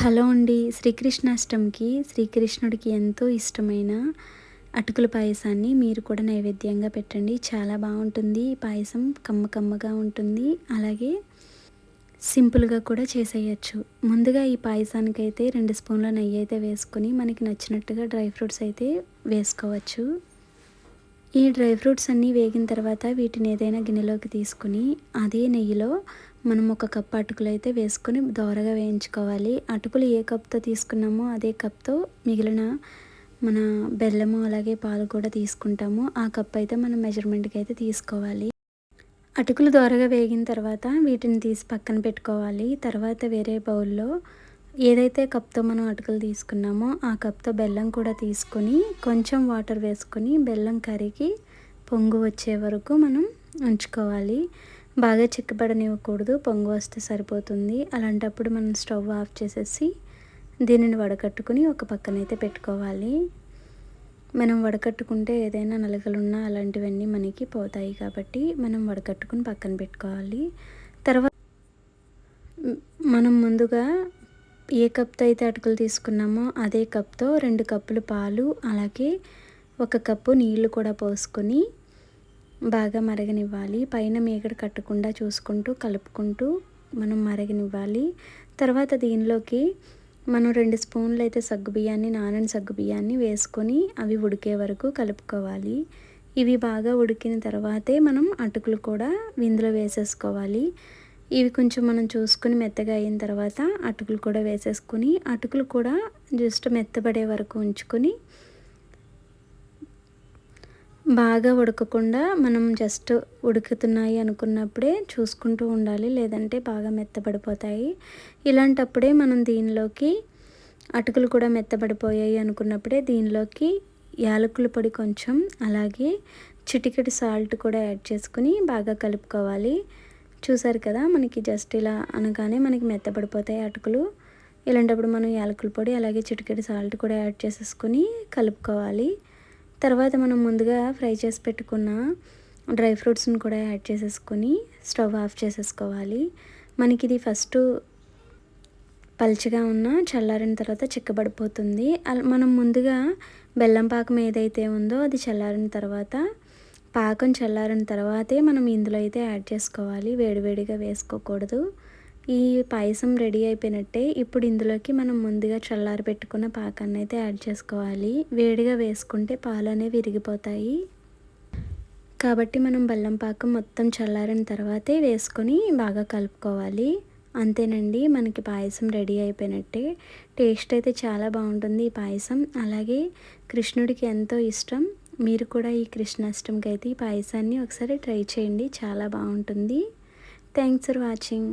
Hello అండి. శ్రీకృష్ణాష్టమికి శ్రీకృష్ణుడికి ఎంతో ఇష్టమైన అటుకుల పాయసాన్ని మీరు కూడా నైవేద్యంగా పెట్టండి. చాలా బాగుంటుంది. ఈ పాయసం కమ్మ కమ్మగా ఉంటుంది. అలాగే సింపుల్గా కూడా చేసేయచ్చు. ముందుగా ఈ పాయసానికైతే రెండు స్పూన్ల నెయ్యి అయితే వేసుకొని మనకి నచ్చినట్టుగా డ్రై ఫ్రూట్స్ అయితే వేసుకోవచ్చు. ఈ డ్రై ఫ్రూట్స్ అన్నీ వేగిన తర్వాత వీటిని ఏదైనా గిన్నెలోకి తీసుకుని అదే నెయ్యిలో మనం ఒక కప్ అటుకులు అయితే వేసుకొని దోరగా వేయించుకోవాలి. అటుకులు ఏ కప్తో తీసుకున్నామో అదే కప్తో మిగిలిన మన బెల్లము అలాగే పాలు కూడా తీసుకుంటాము. ఆ కప్ అయితే మనం మెజర్మెంట్కి అయితే తీసుకోవాలి. అటుకులు దోరగా వేగిన తర్వాత వీటిని తీసి పక్కన పెట్టుకోవాలి. తర్వాత వేరే బౌల్లో ఏదైతే కప్తో మనం అటుకులు తీసుకున్నామో ఆ కప్తో బెల్లం కూడా తీసుకొని కొంచెం వాటర్ వేసుకొని బెల్లం కరిగి పొంగు వచ్చే వరకు మనం ఉంచుకోవాలి. బాగా చిక్కబడనివ్వకూడదు పొంగు వస్తే సరిపోతుంది. అలాంటప్పుడు మనం స్టవ్ ఆఫ్ చేసేసి దీనిని వడకట్టుకుని ఒక పక్కనైతే పెట్టుకోవాలి. మనం వడకట్టుకుంటే ఏదైనా నలగలున్నా అలాంటివన్నీ మనకి పోతాయి కాబట్టి మనం వడకట్టుకుని పక్కన పెట్టుకోవాలి. తర్వాత మనం ముందుగా ఏ కప్తో అయితే అటుకులు తీసుకున్నామో అదే కప్తో రెండు కప్పులు పాలు అలాగే ఒక కప్పు నీళ్ళు కూడా పోసుకొని బాగా మరగనివ్వాలి. పైన మేగడ కట్టకుండా చూసుకుంటూ కలుపుకుంటూ మనం మరగనివ్వాలి. తర్వాత దీనిలోకి మనం రెండు స్పూన్లు అయితే సగ్గుబియ్యాన్ని నానని సగ్గుబియ్యాన్ని వేసుకొని అవి ఉడికే వరకు కలుపుకోవాలి. ఇవి బాగా ఉడికిన తర్వాతే మనం అటుకులు కూడా విందులో వేసేసుకోవాలి. ఇవి కొంచెం మనం చూసుకుని మెత్తగా అయిన తర్వాత అటుకులు కూడా వేసేసుకొని అటుకులు కూడా జస్ట్ మెత్తబడే వరకు ఉంచుకొని బాగా ఉడకకుండా మనం జస్ట్ ఉడుకుతున్నాయి అనుకున్నప్పుడే చూసుకుంటూ ఉండాలి లేదంటే బాగా మెత్తబడిపోతాయి. ఇలాంటప్పుడే మనం దీనిలోకి అటుకులు కూడా మెత్తబడిపోయాయి అనుకున్నప్పుడే దీనిలోకి యాలకుల పొడి కొంచెం అలాగే చిటికెడు సాల్ట్ కూడా యాడ్ చేసుకుని బాగా కలుపుకోవాలి. చూసారు కదా మనకి జస్ట్ ఇలా అనగానే మనకి మెత్తబడిపోతాయి అటుకులు. ఇలాంటప్పుడు మనం యాలకుల పొడి అలాగే చిటికెడు సాల్ట్ కూడా యాడ్ చేసేసుకొని కలుపుకోవాలి. తర్వాత మనం ముందుగా ఫ్రై చేసి పెట్టుకున్న డ్రై ఫ్రూట్స్ని కూడా యాడ్ చేసేసుకొని స్టవ్ ఆఫ్ చేసేసుకోవాలి. మనకి ఇది ఫస్ట్ పల్చగా ఉన్న చల్లారిన తర్వాత చిక్కబడిపోతుంది. మనం ముందుగా బెల్లం పాకం ఏదైతే ఉందో అది చల్లారిన తర్వాత పాకం చల్లారిన తర్వాతే మనం ఇందులో అయితే యాడ్ చేసుకోవాలి. వేడివేడిగా వేసుకోకూడదు. ఈ పాయసం రెడీ అయిపోయినట్టే ఇప్పుడు ఇందులోకి మనం ముందుగా చల్లారి పెట్టుకున్న పాకాన్ని అయితే యాడ్ చేసుకోవాలి. వేడిగా వేసుకుంటే పాలు అనేవి విరిగిపోతాయి. కాబట్టి మనం బెల్లం పాకం మొత్తం చల్లారిన తర్వాతే వేసుకొని బాగా కలుపుకోవాలి. అంతేనండి మనకి పాయసం రెడీ అయిపోయినట్టే. టేస్ట్ అయితే చాలా బాగుంటుంది ఈ పాయసం. అలాగే కృష్ణుడికి ఎంతో ఇష్టం. మీరు కూడా ఈ కృష్ణాష్టమికి అయితే ఈ పాయసాన్ని ఒకసారి ట్రై చేయండి. చాలా బాగుంటుంది. Thanks for watching